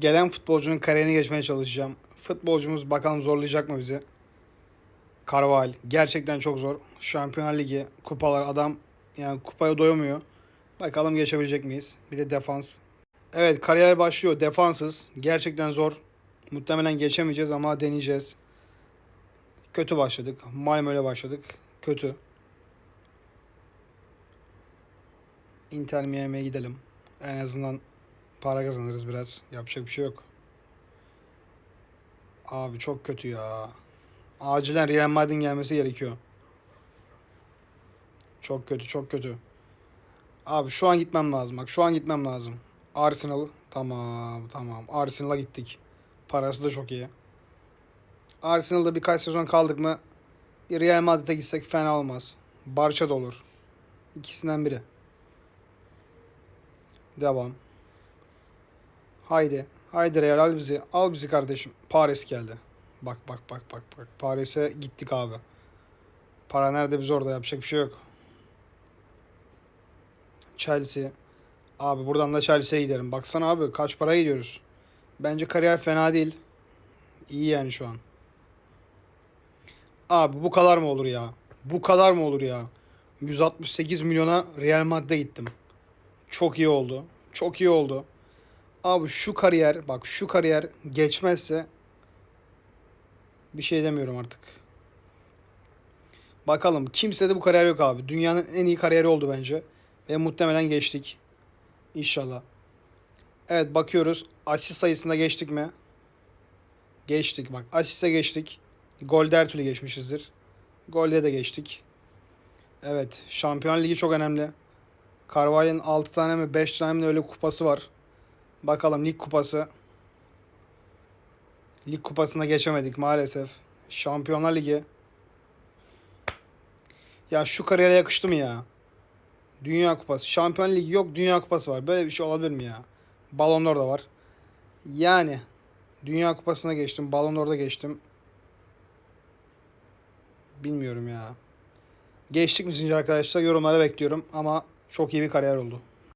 Gelen futbolcunun kariyerini geçmeye çalışacağım. Futbolcumuz bakalım zorlayacak mı bizi? Carval gerçekten çok zor. Şampiyonlar Ligi, kupalar adam yani kupaya doyamıyor. Bakalım geçebilecek miyiz? Bir de defans. Evet kariyer başlıyor. Defansız. Gerçekten zor. Muhtemelen geçemeyeceğiz ama deneyeceğiz. Kötü başladık. Malmö'yle başladık. Kötü. Inter Miami'ye gidelim. En azından para kazanırız biraz. Yapacak bir şey yok. Abi çok kötü ya. Acilen Real Madrid'in gelmesi gerekiyor. Çok kötü, çok kötü. Abi şu an gitmem lazım. Bak şu an gitmem lazım. Arsenal tamam, tamam. Arsenal'a gittik. Parası da çok iyi. Arsenal'da birkaç sezon kaldık mı Real Madrid'e gitsek fena olmaz. Barça da olur. İkisinden biri. Devam. Haydi. Haydi Real al bizi. Al bizi kardeşim. Paris geldi. Bak bak bak bak bak. Paris'e gittik abi. Para nerede biz orada yapacak bir şey yok. Chelsea. Abi buradan da Chelsea'ye giderim. Baksana abi kaç para gidiyoruz. Bence kariyer fena değil. İyi yani şu an. Abi bu kadar mı olur ya? Bu kadar mı olur ya? 168 milyona Real Madrid'e gittim. Çok iyi oldu. Çok iyi oldu. Abi şu kariyer bak şu kariyer geçmezse bir şey demiyorum artık. Bakalım. Kimse de bu kariyer yok abi. Dünyanın en iyi kariyeri oldu bence. Ve muhtemelen geçtik. İnşallah. Evet bakıyoruz. Asist sayısında geçtik mi? Geçtik bak. Asiste geçtik. Golde her türlü geçmişizdir. Golde de geçtik. Evet. Şampiyon Ligi çok önemli. Carvalho'nun 6 tane mi 5 tane mi öyle kupası var. Bakalım lig kupası. Lig kupasına geçemedik maalesef. Şampiyonlar Ligi. Ya şu kariyere yakıştı mı ya? Dünya kupası. Şampiyon Ligi yok Dünya kupası var. Böyle bir şey olabilir mi ya? Ballon d'Or da var. Yani Dünya kupasına geçtim. Ballon d'Or'da geçtim. Bilmiyorum ya. Geçtik mi sizce arkadaşlar? Yorumlara bekliyorum ama çok iyi bir kariyer oldu.